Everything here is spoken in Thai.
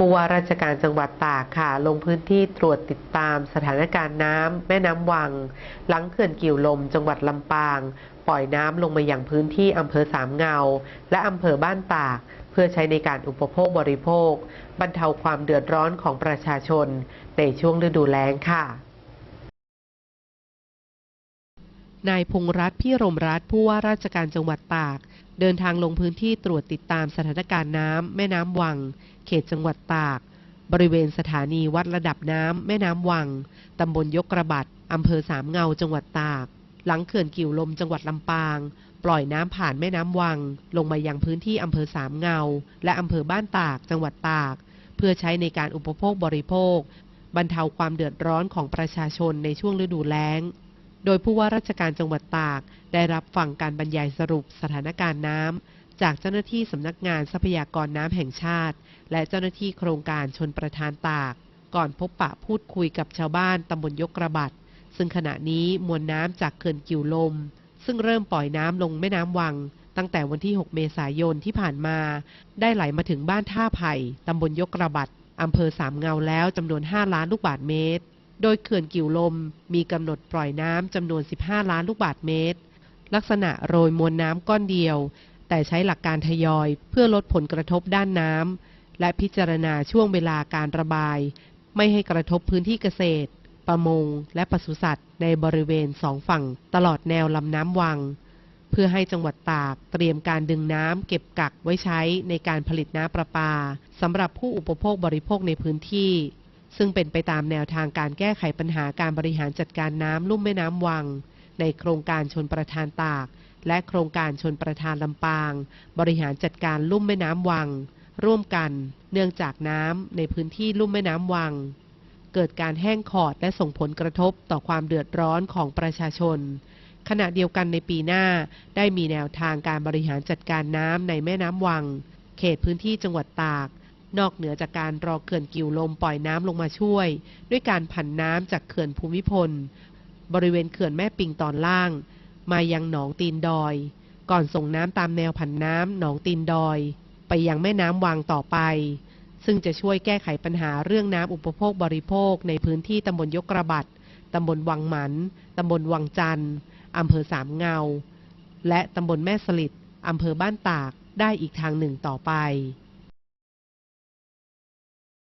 ผู้ว่าราชการจังหวัดตากค่ะ ลงพื้นที่ตรวจติดตามสถานการณ์น้ำแม่น้ำวัง หลังเขื่อนกิ่วลมจังหวัดลำปาง ปล่อยน้ำลงมาอย่างพื้นที่อำเภอสามเงา และอำเภอบ้านตาก เพื่อใช้ในการอุปโภคบริโภค บรรเทาความเดือดร้อนของประชาชน ในช่วงฤดูแล้งค่ะ นายพงษ์รัตน์พี่รมรัตน์ผู้ว่าราชการจังหวัดตาก เดินทางลงพื้นที่ตรวจติดตามสถานการณ์น้ำแม่น้ำวัง เขตจังหวัดตาก บริเวณสถานีวัดระดับน้ำแม่น้ำวังตำบลยกระบัดอำเภอสามเงาจังหวัดตาก หลังเขื่อนกิ่วลมจังหวัดลำปาง ปล่อยน้ำผ่านแม่น้ำวัง ลงมายังพื้นที่อำเภอสามเงา และอำเภอบ้านตากจังหวัดตาก เพื่อใช้ในการอุปโภคบริโภค บรรเทาความเดือดร้อนของประชาชนในช่วงฤดูแล้ง โดยผู้ว่าราชการจังหวัดตาก ได้รับฟังการบรรยายสรุปสถานการณ์น้ำจากเจ้าหน้าที่สำนักงานทรัพยากรน้ำแห่งชาติ และเจ้าหน้าที่โครงการชนประทานตาก ก่อนพบปะพูดคุยกับชาวบ้านตำบลยกระบัดซึ่งขณะนี้มวลน้ำจากเขื่อนกิ่วลม ซึ่งเริ่มปล่อยน้ำลงแม่น้ำวัง ตั้งแต่วันที่ 6 เมษายนที่ผ่านมา ได้ไหลมาถึงบ้านท่าไผ่ตำบลยกระบัดอำเภอสามเงาแล้วจำนวน 5 ล้านลูกบาศก์เมตร โดยเขื่อนกิ่วลมมีกำหนดปล่อยน้ำจำนวน 15 ล้านลูกบาศก์เมตร ลักษณะโรยมวลน้ำก้อนเดียว แต่ใช้หลักการทยอยเพื่อลดผลกระทบด้านน้ำและพิจารณาช่วงเวลาการระบาย ไม่ให้กระทบพื้นที่เกษตร ประมง และปศุสัตว์ ในบริเวณสองฝั่งตลอดแนวลำน้ำวัง เพื่อให้จังหวัดตากเตรียมการดึงน้ำเก็บกักไว้ใช้ในการผลิตน้ำประปาสำหรับผู้อุปโภคบริโภคในพื้นที่ ซึ่งเป็นไปตามแนวทางการแก้ไขปัญหาการบริหารจัดการน้ำลุ่มแม่น้ำวัง ในโครงการชนประทานตาก และโครงการชนประทานลำปาง บริหารจัดการลุ่มแม่น้ำวัง ร่วมกัน เนื่องจากน้ำในพื้นที่ลุ่มแม่น้ำวัง เกิดการแห้งขอดและส่งผลกระทบต่อความเดือดร้อนของประชาชน ขณะเดียวกันในปีหน้า ได้มีแนวทางการบริหารจัดการน้ำในแม่น้ำวัง เขตพื้นที่จังหวัดตาก นอกเหนือจากการรอเขื่อนกิ่วลมปล่อยน้ำลงมาช่วย ด้วยการผันน้ำจากเขื่อนภูมิพล บริเวณเขื่อนแม่ปิงตอนล่าง มายังหนองตีนดอย ก่อนส่งน้ำตามแนวผันน้ำหนองตีนดอย ไปยังแม่น้ำวังต่อไป ซึ่งจะช่วยแก้ไขปัญหาเรื่องน้ำอุปโภคบริโภคในพื้นที่ตำบลยกระบัดตำบลวังหมัน ตำบลวังจันทร์อำเภอสามเงา และตำบลแม่สลิดอำเภอบ้านตากได้อีกทางหนึ่งต่อไป